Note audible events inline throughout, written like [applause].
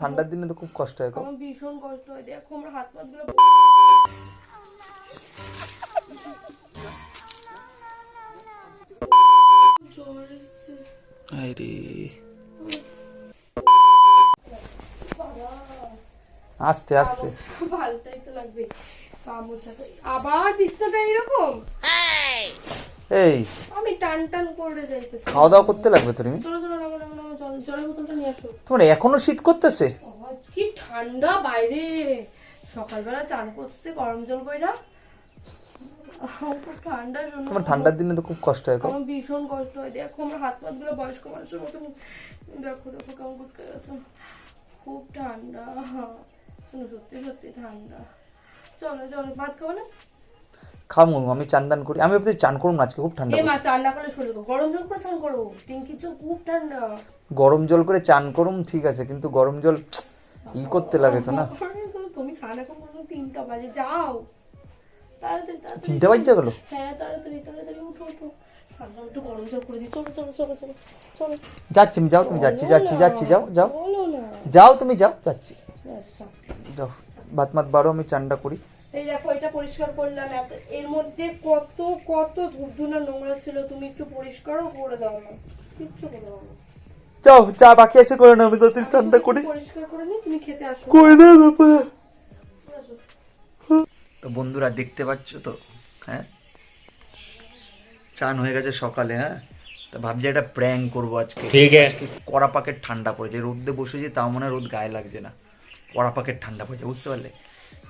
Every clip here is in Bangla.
ঠান্ডার দিনে তো খুব কষ্ট হয় আমার ভীষণ কষ্ট হয়। দেখো আমার হাত পা গুলো আরে আস্তে আস্তে। ভালোটাই তো লাগবে। আবার বিস্তাটা এরকম এই। আমি টান টান করে যাইতেছি। খাওয়া দাওয়া করতে লাগবে তুমি? চলো চলো নামো নামো জলের বোতলটা নিয়ে আসো। তোমার এখনও শীত করতেছে? কি ঠান্ডা বাইরে। সকালবেলা চান করছে গরম জল কইরা। ঠান্ডা তোমার ঠান্ডার দিনে তো খুব কষ্ট হয়। আমার ভীষণ কষ্ট হয়। দেখো আমার হাত পা গুলো বয়স্ক মানুষের মতন। দেখো দেখো কেমন কুচকে গেছে। খুব ঠান্ডা। সত্যি সত্যি ঠান্ডা। চলো চলো ভাত খাব না? খাব আমি চান দান করি। আমি ভাবছি চান করুন আজকে খুব ঠান্ডা মা চান না করলে শরীর গরম জল করে চান করো টিঙ্কির জল খুব ঠান্ডা। গরম জল করে চান করুম ঠিক আছে কিন্তু গরম জল ই করতে লাগে তো না। তুমি স্নান এখন করো তিনটা বাজে যাও। তাড়াতাড়ি তাড়াতাড়ি। তিনটে বাজছে গেলো? হ্যাঁ তাড়াতাড়ি তাড়াতাড়ি উঠো উঠো। গরম যাচ্ছি যাও তুমি যাচ্ছি যাচ্ছি যাচ্ছি যাও যাও। যাও তুমি যাও যাচ্ছি। আচ্ছা। যাও ভাত মাত বারো আমি চানটা করি। এই দেখো এটা পরিষ্কার করলাম। এত এর মধ্যে কত কত ধূপধুনা নোংরা ছিল তুমি একটু পরিষ্কারও করে দাও না। কিচ্ছু করে দাও না। যাও চা বাকি আছে করে না আমি তো চানটা করি। পরিষ্কার করে নি তুমি খেতে আসো। করে না ব্যাপার তো বন্ধুরা দেখতে পাচ্ছ তো? হ্যাঁ? চান হয়ে গেছে সকালে হ্যাঁ? তো ভাবছি একটা প্র্যাঙ্ক করব আজকে। ঠিক আছে। কড়া পাকের ঠান্ডা পড়েছে। রোদে বসেছি তাও মনে হয় রোদ গায়ে লাগছে না। কড়া পাকের ঠান্ডা পড়েছে বুঝতে পারলে?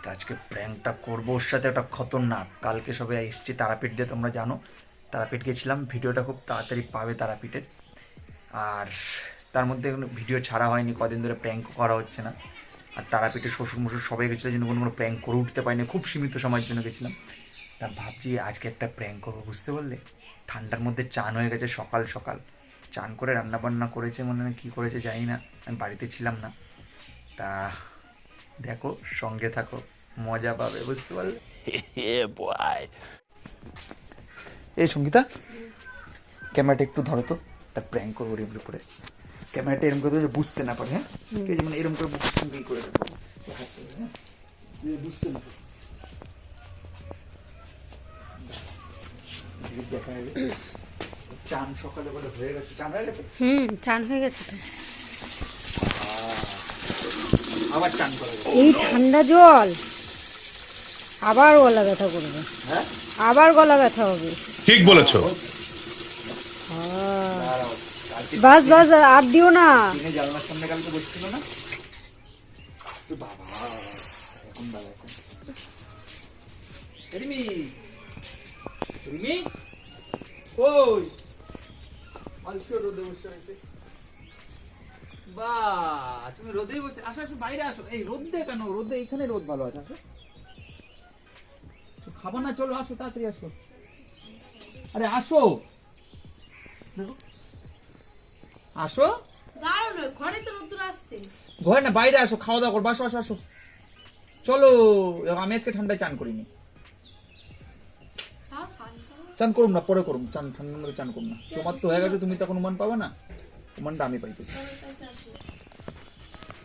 আজকে প্র্যাঙ্কটা করব। ওর সাথে একটা খতরনাক। কালকে সবে এসছি তারাপীঠ দিয়ে, তোমরা জানো। তারাপীঠ গেছিলাম। ভিডিওটা খুব তাড়াতাড়ি পাবে তারাপীঠের। আর তার মধ্যে কোনো ভিডিও ছাড়া হয়নি, কদিন ধরে প্র্যাঙ্ক করা হচ্ছে না। আর তারাপীঠে শ্বশুর মশুর সবাই গেছিল জন্য কোনো কোনো প্র্যাঙ্ক করে উঠতে পারিনি। খুব সীমিত সময়ের জন্য গেছিলাম। তা ভাবছি আজকে একটা প্র্যাঙ্ক করব, বুঝতে পারলে? ঠান্ডার মধ্যে চান হয়ে গেছে সকাল সকাল। চান করে রান্না বান্না করেছে মনে হয়, কী করেছে জানি না। আমি বাড়িতে ছিলাম না। তা দেখো, সঙ্গে থাকো। মজা পাবে বুঝতে পারলে? এই সঙ্গীতা ক্যামেরাটা একটু ধরো তো একটা প্র্যাঙ্ক করব রিভিউ করে। ক্যামেরাটা এরকম করে দেবে, বুঝতে না পারে হ্যাঁ? ঠিক আছে মানে এরকম করে বুকের করে দেবো। বুঝতে না পারে। দেখা চান সকালে বলে হয়ে গেছে। চান হয়ে গেছে? হুম চান হয়ে গেছে তো। আবার চান করে এই ঠান্ডা জল। আবার গলা ব্যথা করবে। হ্যাঁ? আবার গলা ব্যথা হবে। ঠিক বলেছ। কালকে বাস বাস আর দিও না। জানলার সামনে কালকে বসছিল না? বাবা এখন বাবা রিমি রিমি ওই অল্প রোদে বসে বা তুমি রোদেই বসে আসো আসো বাইরে আসো। এই রোদে কেন রোদে এখানে রোদ ভালো আছে আসো। খাব না চলো আসো তাড়াতাড়ি আসো। আরে আসো। আসো। ঘরে তো রোদ্দুর আসছে। ঘরে না বাইরে আসো খাওয়া দাওয়া করব আসো আসো আসো। চলো আমি আজকে ঠান্ডায় চান করিনি। চান না পরে করুন চান ঠান্ডার মধ্যে চান করুন না। তোমার তো হয়ে গেছে তুমি তখন উমান পাবে না? উমানটা আমি পাইতেছি।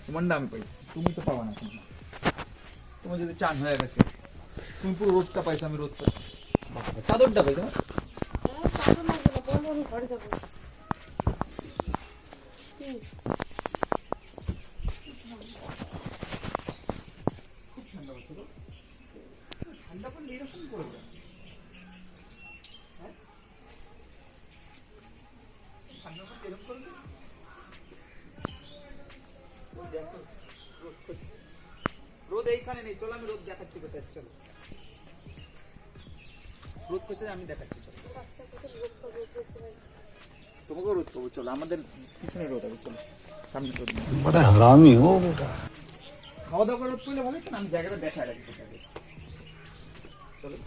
উমানটা আমি পাইতেছি। তুমি তো পাবা না তুমি তোমার যদি চান হয়ে গেছে। তুমি পুরো রোদটা পাইছো আমি রোদ পাই চাদরটা পাই তোমার হ্যাঁ, চাদর না, বড় বড় ঘরে যাব কি? ঠান্ডা পড়লে এরকম করবে হ্যাঁ? ঠান্ডা পড়লে এরকম করবে ওই দেখো, রোদ করছে। রোদ এইখানে নেই চলো আমি রোদ দেখাচ্ছি কোথায় চলো। রোদ কোথায় আমি দেখাচ্ছি চলো। তোমাকে রোদ করব চলো আমাদের পিছনে রোদ হবে চলো সামনে রোদ বড় হারামি হো বেটা। খাওয়া দাওয়া রোদ করলে ভালো আমি জায়গাটা দেখা রাখি কোথায়। চলো।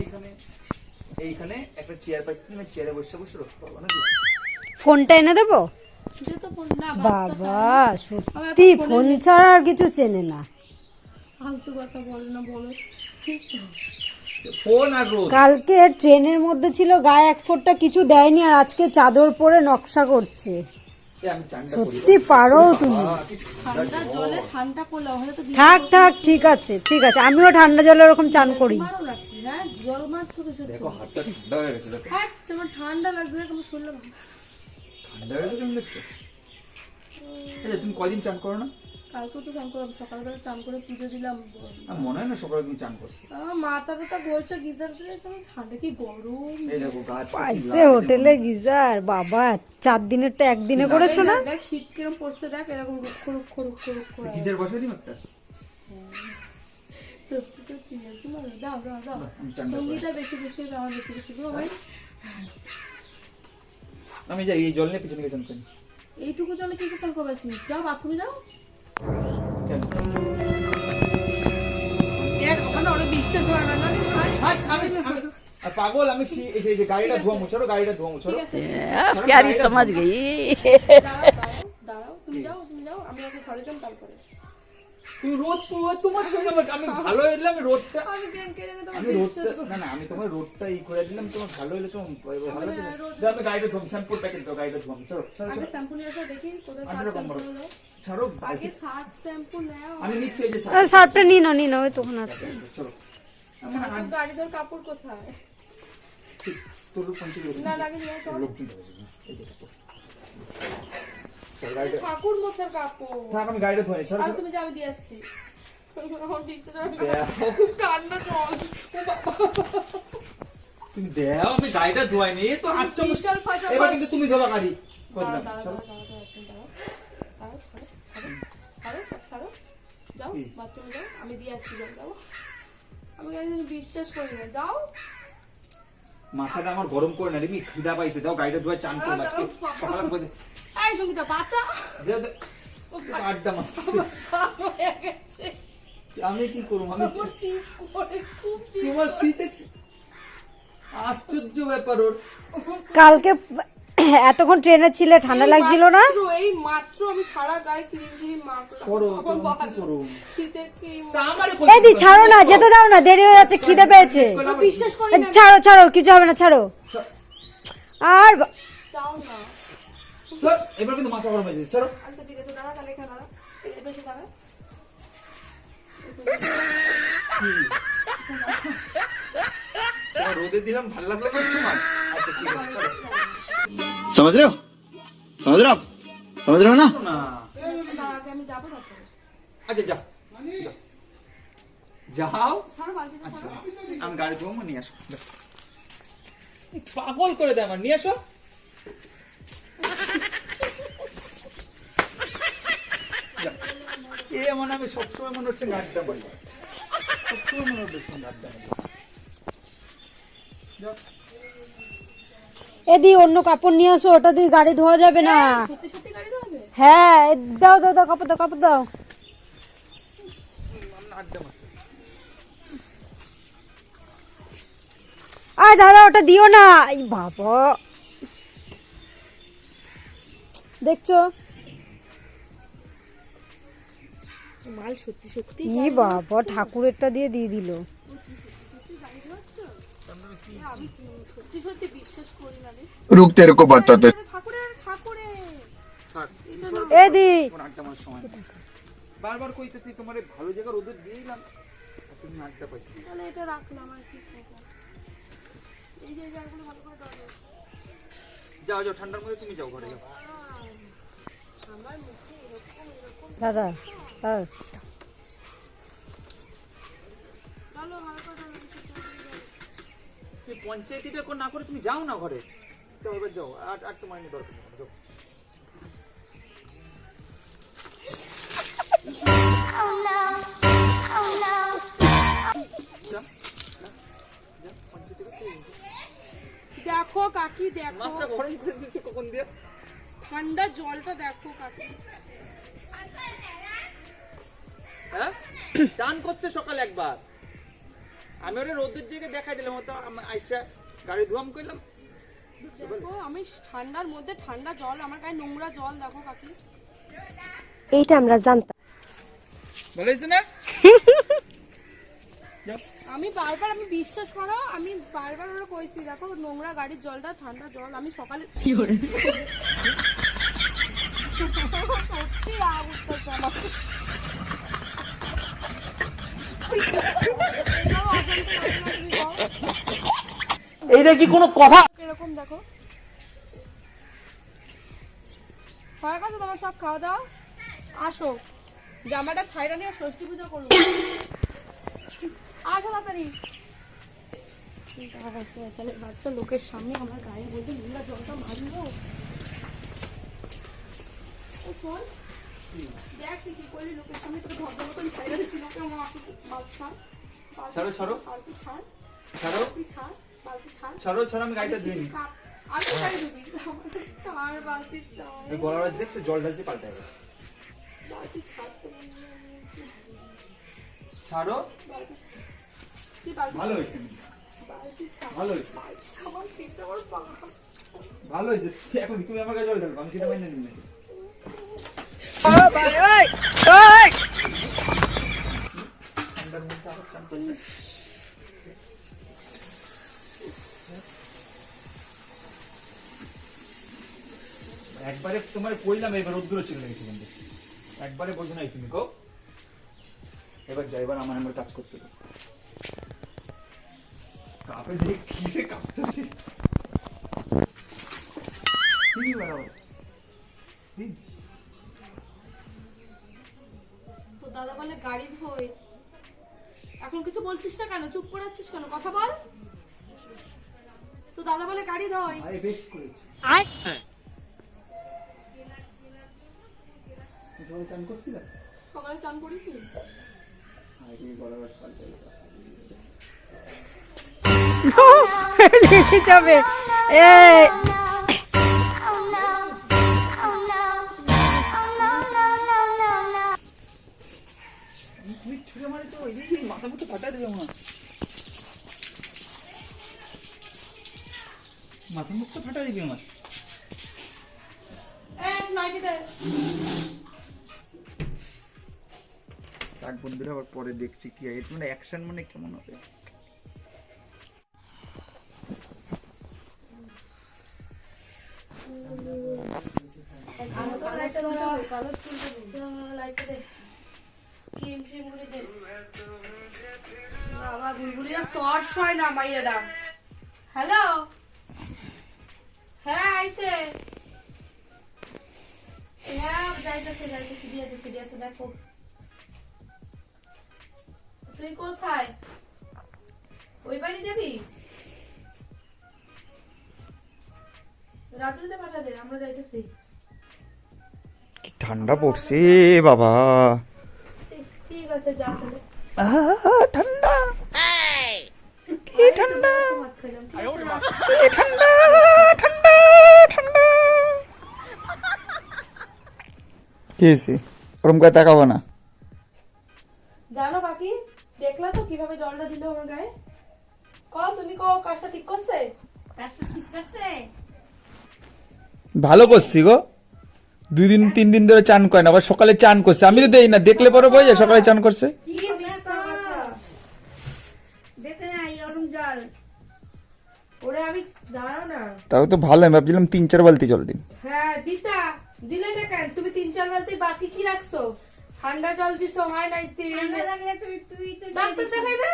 এইখানে এইখানে একটা চেয়ার পাই তুমি চেয়ারে বসে বসে রোদ পাবো নাকি? ফোনটা এনে দেবো? যে তো ফোন না, বাবা সত্যি ফোন ছাড়া আর কিছু চেনে না। ফালতু কথা বলো না বলো। ঠিক তো? ফোন আর রোদ। কালকে ট্রেনের মধ্যে ছিল গায়ে এক ফোঁটা কিছু দেয়নি আর আজকে চাদর পরে নকশা করছে। সত্যি পারো তুমি। থাক থাক ঠিক আছে ঠিক আছে। আমিও ঠান্ডা জলে ওরকম চান করি। হ্যাঁ জল মারছো কিসের দেখো হাতটা ঠান্ডা হয়ে গেছে হ্যাঁ তোমার ঠান্ডা লাগছে তুমি শুনলাম ঠান্ডা হয়ে গেছে কেমন দেখছ? আচ্ছা তুমি কয়দিন চান করো না? কালকেও তো চান করলাম সকালবেলা চান করে পুজো দিলাম। মনে হয় না সকালে তুমি চান করছ। আমার মাথা টাথা ঘুরছে গিজার ঠান্ডা কি গরম। এই দেখো পাইছে হোটেলে গিজার বাবা চার দিনেরটা একদিনে করেছ না? দেখ শীত কিরম পড়ছে দেখ এরকম রুক্ষ রুক্ষ রুক্ষ রুক্ষ গিজার বসাই একটা দাও দাও দাও। আমি সঙ্গীতা বেশি বেশি আমার বেশি বেশি গো ভাই আমি যাই এই জল নিয়ে পিছনে গেছেন কেন এইটুকু জলে কি চান করবে যাও বাথরুমে যাও। হয় পাগল আমি এই যে- গাড়িটা ধোয়া মুছারো গাড়িটা ধোয়া মুছারো। প্যারি সমাজ গই। তুমি রোদ পো- তোমার সঙ্গে আমার- আমি ভালো আমি রোদটা। আমি রোদটা না না আমি তোমার রোদটা ই করে দিলাম তোমার ভালো হলে তোমার ভালো আমি, হলে আহ, রোদ- যাও, আমি গাড়িটা ধোম শ্যাম্পুর প্যাকেট দাও গাড়িটা ধোম চলো চলো আগে শ্যাম্পু নিয়ে আসো দেখি কোথায় আঠারো সার্ফ কম শ্যাম্পু নাও ছাড়ো আগে সার্ফ শ্যাম্পু নাও। আমি নিচ্ছি যে সাইড। সার্ফটা নিয়ে নাও ওই তখন আছে। চলো। আমার আমার গাড়ি তোর কাপড় কোথায়? তোর না লাগে লোকজন এই দেখো। চল, গাড়িটা- ঠাকুর মোছার কাপড়। থাক, আমি গাড়িটা ছাড়ো তুমি দিয়ে আসছি। ঠান্ডা জল। তুমি দেও আমি গাড়িটা ধোয়াই নি। তো আট চামচ এবার কিন্তু তুমি ধোবা গাড়ি। করে ছাড়ো। যাও বাথরুমে যাও। আমি দিয়ে আসছি যাও যাও। আমি বিশ্বাস করি না। যাও। মাথাটা আমার গরম করে না রে খিদা পাইছে। দাও গাড়িটা ধোয়া চান আজকে। সকালে সঙ্গীতা বাঁচা। দে, দে। আড্ডা মারছে। আমি কি করব? আমি তোমার শীতে আশ্চর্য ব্যাপার ওর। কালকে এতক্ষণ ট্রেনে ছিলে ঠান্ডা লাগছিল না? এই মাত্র আমি সারা গায়ে ক্রিম ক্রিম মাখলাম? শীতের ক্রিম এই দি ছাড়ো না যেতে দাও না দেরি হয়ে যাচ্ছে খিদে পেয়েছে। বিশ্বাস করি না। ছাড়ো ছাড়ো কিছু হবে না ছাড়ো। আর চাও না। ধর, এবার কিন্তু মাথা গরম হয়েছে চলো আচ্ছা ঠিক আছে দাঁড়া তাহলে এখানে দাঁড়া এই পাশে দাঁড়া তোমার রোদে দিলাম ভালো লাগলো না তোমার আচ্ছা ঠিক আছে চলো समझ रहे हो समझ रहे हो आप समझ रहे हो ना না দাঁড়া আগে আমি যাবো তারপরে আচ্ছা যা যাও। যাও ছাড়ো বালতিটা আচ্ছা ছাড়ো আমি গাড়ি ধোবো নিয়ে আসো যাও। পাগল করে দেয় আমার নিয়ে আসো মানে আমি সবসময় মনে হচ্ছে সবসময় মনে হচ্ছে এদি অন্য কাপড় নিয়ে আসো ওটা দিয়ে গাড়ি ধোয়া যাবে না। ধোয়াবে হ্যাঁ দাও দাও দাও কাপড় দাও কাপড় দাও। আয় দাদা ওটা দিও না। বাবা। দেখছ? মাল সত্যি সত্যি ই বাবা ঠাকুরেরটা দিয়ে দিয়ে দিল। বারবার ভালো দিলাম তুমি রাখলাম যাও যাও ঠান্ডার মধ্যে তুমি যাও ঘরে যাও। দাদা দাদা ভালো ভালো করে ধরো, কিছু করবি না। তুমি পঞ্চায়েতিটা না করে তুমি যাও না ঘরে যাও এবার যাও আর আর তোমার নিয়ে দরকার নেই আমার, যাও যা, যা, যা, পঞ্চায়েতি করতে যাও। দেখো কাকি দেখো মাথা গরম করে দিচ্ছে কখন দিয়ে ঠান্ডা জলটা দেখো কাকি হ্যাঁ? চান করছে সকাল একবার। আমি ওরে রোদের জায়গায় দেখাই দিলাম হয়তো আইসা গাড়ি ধোয়াম করলাম দেখো আমি ঠান্ডার মধ্যে ঠান্ডা জল আমার গায়ে নোংরা জল দেখো কাকি। এইটা আমরা জানতাম। ভালো হয়েছে না? [laughs] আমি বারবার আমি বিশ্বাস করো আমি বারবার ওরা কইছি দেখো নোংরা গাড়ির জলটা ঠান্ডা জল আমি সকালে সত্যি রাগ উঠতেছে আমার। এইভাবে অজান্তে লাগে না তুমি বল? এইটা কি কোনো কথা? এরকম দেখো। হয়ে গেছে তোমার সব খাওয়া দাওয়া? আসো। জামাটা ছাইরা নিয়ে ষষ্ঠী পুজো করব। আসো তাড়াতাড়ি। বাচ্চা লোকের সামনে আমার গায়ে বলতে দেখ তুই কি করলি লোকের সামনে তোকে ভদ্র মতন ছাইরা দিচ্ছি লোকে আমার বাচ্চা বাচ্চা ছাড়ো, ছাড়ো। বালতি ছাড়। ছাড়ো। বালতি ছাড় ছাড়ো। ছাড়ো আমি গাড়িটা ধুয়ে নিই। আমি কোথায় দিবি চার বালতি চার ওই গলার দেখছে জল ঢালছে পাল্টে গেছে। বালতি। ছাড়ো কি ভালো হয়েছে ভালো হয়েছে। ভালো হয়েছে। এখন তুমি আমার কাছে জল ঢালবো আমি সেটা মাইনে নিই ঠান্ডার মধ্যে আবার চান করলে। একবারে তোমার কইলাম এবার রোদ্দুর ছিল লেগেছে কিন্তু একবারে বোঝো নাই তুমি কো এবার যাই এবার আমার আমার কাজ করতে দাও। কাপে দেখ কিসে কাঁপতেছে? তো দাদা বলে গাড়ি ধোয় এখন কিছু বলছিস না কেন? চুপ করে আছিস কেন? কথা বল। তো দাদা বলে গাড়ি ধোয় করেছি। সবাই চান করছিলাম সকালে চান করি কি আগে গলা বাট পাল্টে দিতাম। লেগে যাবে। এ ছুঁড়ে মারে তো মাথা মতো ফাটা দিলাম না মাথা মুখ তো ফাটা দিবি আমার কাক বন্ধুরা আবার পরে দেখছি কি হয় মানে অ্যাকশন মানে কেমন হবে লাইটটা হয় হ্যালো? হ্যাঁ হ্যাঁ তুই কোথায়? ওই বাড়ি যাবি? আমরা যাইতেছি। ঠান্ডা পড়ছে বাবা। ঠান্ডা। কি ঠান্ডা? ঠিক। কি ঠান্ডা ঠান্ডা ঠান্ডা। কি ওরম করে তাকাবো না। জানো কাকি দেখলা তো কীভাবে জলটা দিল আমার গায়ে? কও তুমি কও কাজটা ঠিক করছে? ভালো করছি গো। দুই দিন তিন দিন ধরে চান করে না আবার সকালে চান করছে। আমি তো দেই না দেখলে পরে বোঝে সকালে চান করছে। তাও তো ভালো আমি ভাবছিলাম তিন চার বালতি জল দিন। হ্যাঁ দিতা দিলে না কেন? তুমি তিন চার বালতি বাকি কি রাখছো? ঠান্ডা জল দিছো হয় নাই তেল? ডাক্তার দেখাইবে?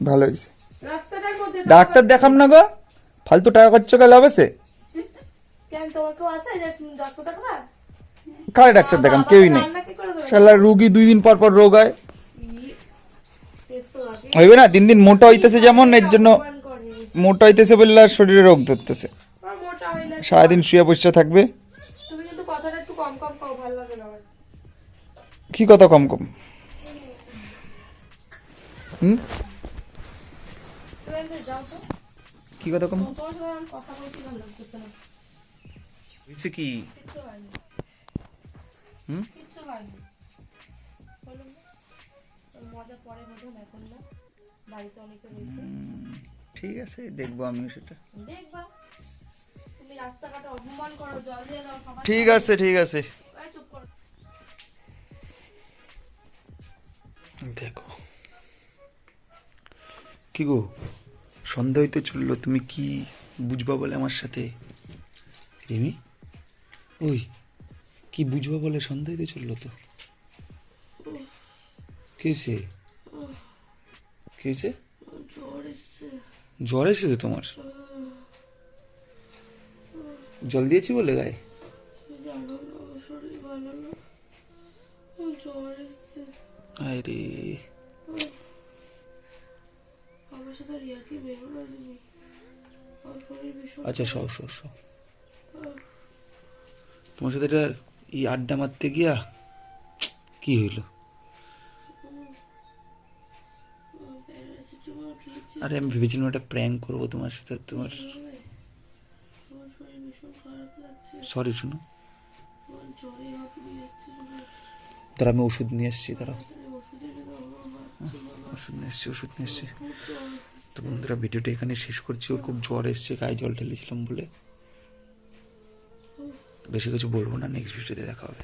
ভালো হয়েছে। রাস্তাটার মধ্যে ডাক্তার দেখাম না গো। ফালতু টাকা খরচ করে লাভ আছে কেন তোমার কেউ আছে? যে ডাক্তার কারে ডাক্তার দেখাম? কেউই নেই। শালা রুগী দুই দিন পর পর রোগ হয়? হইবে না দিন দিন মোটা হইতেছে যেমন এর জন্য মোটা হইতেছে বললে আর শরীরে রোগ ধরতেছে। সারাদিন শুয়ে বসে থাকবে। কি কথা কম কম? হুম? কি কথা কম? কথা হয়েছে কি? হুম? কিচ্ছু হয়নি। বলুন না? ওর মজা পরে মধ্যে এখন না। বাড়িতে অনেকে রয়েছে। ঠিক আছে দেখব আমিও সেটা। দেখবা। তুমি রাস্তাঘাটে অপমান করো জল দিয়ে দাও সবাই ঠিক আছে ঠিক আছে। এই চুপ করো। দেখো। কি গো? সন্ধ্যা হইতে চলল তুমি কি বুঝবা বলে আমার সাথে? রিমি? ওই কি বুঝবা বলে হইতে চলল তো? কেসে কেসে জ্বর এসছে। তোমার? জল দিয়েছি বলে গায়ে? জানো না আমার শরীর ভালো না আমার জ্বর এসছে আয় রে আমার সাথে রিয়া কি বেরো না তুমি আমার শরীর ভীষণ আচ্ছা সব সব সব তোমার সাথে এটা এই আড্ডা মারতে গিয়া কি হইল? আরে আমি ভেবেছিলাম একটা প্র্যাঙ্ক করব তোমার সাথে, তোমার সরি শোনো। তারা আমি ওষুধ নিয়ে এসেছি হাঁটছে না ওষুধ নিয়ে এসেছি, ওষুধ নিয়ে এসেছি। তো বন্ধুরা, ভিডিওটা এখানে শেষ করছি। ওর খুব জ্বর এসছে, গায়ে জল ঢেলেছিলাম বলে। বেশি কিছু বলব না নেক্সট ভিডিওতে দেখা হবে।